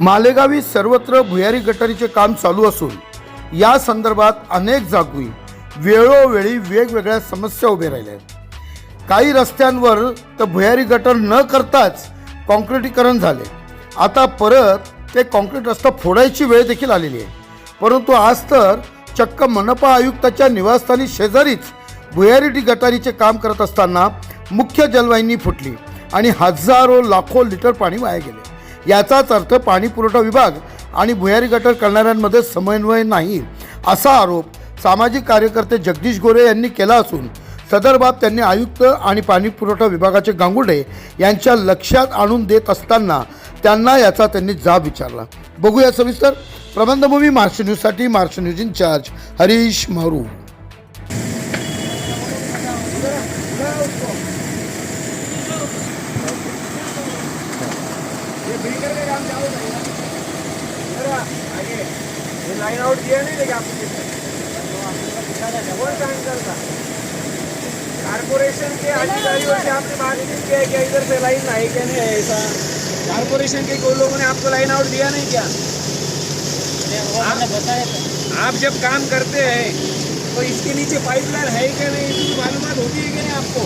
मालेगावी सर्वत्र भुयारी गटारीचे काम चालू असून या संदर्भात अनेक जागी वेळोवेळी वेगवेगळ्या समस्या उभ्या राहिल्या आहेत. काही रस्त्यांवर तर भुयारी गटर न करताच कॉन्क्रिटीकरण झाले. आता परत ते कॉन्क्रीट रस्ता फोडायची वेळ देखील आलेली आहे. परंतु आज तर चक्क मनपा आयुक्ताच्या निवासस्थानी शेजारीच भुयारी गटारीचे काम करत असताना मुख्य जलवाहिनी फुटली आणि हजारो लाखो लिटर पाणी वाया गेले. याचाच अर्थ पाणीपुरवठा विभाग आणि भुयारी गटर करणाऱ्यांमध्ये समन्वय नाही. असा आरोप सामाजिक कार्यकर्ते जगदीश गोरे यांनी केला असून सदर बाब त्यांनी आयुक्त आणि पाणीपुरवठा विभागाचे गांगुडे यांच्या लक्षात आणून देत असताना त्यांना याचा त्यांनी जाब विचारला. बघूया सविस्तर. प्रबंधभूमी महाराष्ट्र न्यूजसाठी महाराष्ट्र न्यूज इन्चार्ज हरीश मारू. लाइन आउट किया नहीं आपको कौन करता कारपोरेशन के अधिकारियों से आपने बात नहीं किया क्या इधर से लाइन है क्या नहीं है ऐसा। कारपोरेशन के कोई लोगों ने आपको लाइन आउट दिया नहीं क्या? आप जब काम करते हैं तो इसके नीचे पाइपलाइन है क्या नहीं? इसकी मालूमात होती है कि नहीं आपको?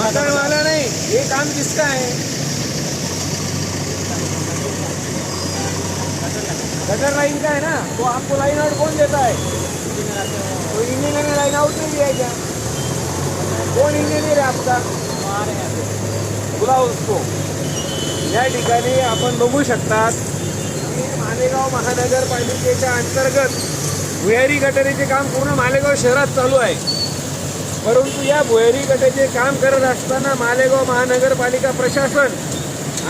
मकान वाला नहीं ये काम किसका है? अगर लाइन का है ना तो आपको लाइन आउट कौन देता है? तो इंजीनियर ने लाइन आउट नहीं दिया क्या? कौन इंजीनियर है आपका? बोला उसको। या ठिकाणी आपण बघू शकतात की मालेगाव महानगरपालिकेच्या अंतर्गत भुयारी गटारीचे काम पूर्ण मालेगाव शहरात चालू आहे. परंतु या भुयारी गटाचे काम करत असताना मालेगाव महानगरपालिका प्रशासन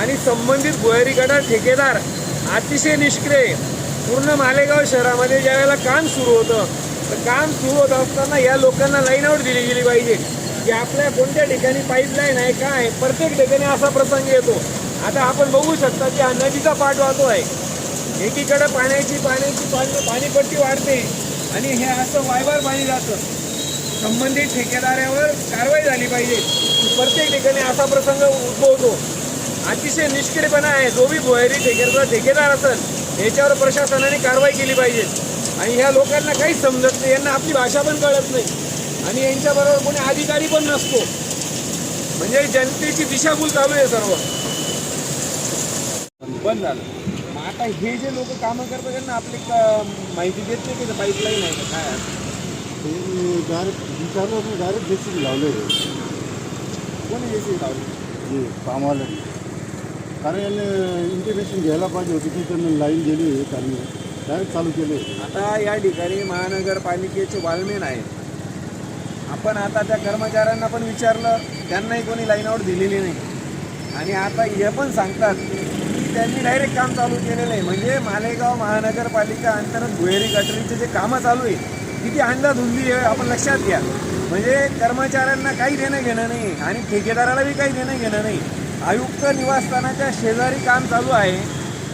आणि संबंधित भुयारी गटार ठेकेदार अतिशय निष्क्रिय पूर्ण मालेगाव शहरामध्ये ज्या वेळेला काम सुरू होतं तर काम सुरू होत असताना या लोकांना लाईन आउट दिली गेली पाहिजे. की आपल्या कोणत्या ठिकाणी पाईपलाईन आहे काय आहे प्रत्येक ठिकाणी असा प्रसंग येतो. आता आपण बघू शकता की हा नदीचा पाठ वाहतो आहे एकीकडे पाण्याची पाण्याची पाणी पाणीपट्टी वाढते आणि हे असं वायवार पाणी जातं. संबंधित ठेकेदारावर कारवाई झाली पाहिजे. प्रत्येक ठिकाणी असा प्रसंग उद्भवतो. अतिशय निष्क्रियपणा आहे. जो बी भुयारी ठेकेदार ठेकेदार असेल याच्यावर प्रशासनाने कारवाई केली पाहिजे. आणि ह्या लोकांना काहीच समजत नाही. यांना आपली भाषा पण कळत नाही. आणि यांच्याबरोबर कोणी अधिकारी पण नसतो. म्हणजे जनतेची दिशाभूल चालू आहे सर्व. बंद झालं. मग आता हे जे लोक कामं करतात त्यांना आपली माहिती देत नाही की पाईपलाईन आहे का काय. डायरेक्ट विचारलं डायरेक्ट जेसीबी लावले. कोणी जेसी लावली? कामाला. कारण इंटिमेशन घ्यायला पाहिजे होती की त्यांनी लाईन गेली आहे त्यांनी डायरेक्ट चालू केले आता या ठिकाणी महानगरपालिकेचे वालमेन आहेत. आपण आता त्या कर्मचाऱ्यांना पण विचारलं त्यांनाही कोणी लाईन आउट दिलेली नाही. आणि आता हे पण सांगतात की त्यांनी डायरेक्ट काम चालू केलेलं आहे. म्हणजे मालेगाव महानगरपालिका अंतर्गत भुहेरी गटरीचे जे कामं चालू आहे किती अंदाधुंदी आहे आपण लक्षात घ्या. म्हणजे कर्मचाऱ्यांना काही देणं घेणं नाही आणि ठेकेदाराला बी काही देणं घेणं नाही. आयुक्त निवासस्थानाच्या शेजारी काम चालू आहे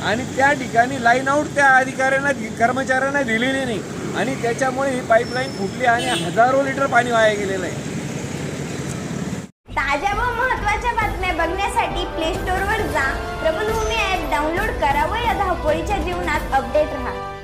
आणि त्या ठिकाणी लाईन आऊट त्या अधिकाऱ्यांना कर्मचाऱ्यांना दिलेली नाही. आणि त्याच्यामुळे ही पाईपलाईन फुटली आणि हजारो लिटर पाणी वाया गेलेलं आहे. ताज्या व महत्त्वाच्या बातम्या बघण्यासाठी प्ले स्टोअरवर जा. प्रबलभूमी ॲप डाउनलोड करा व या धावपळीच्या जीवनात अपडेट राहा.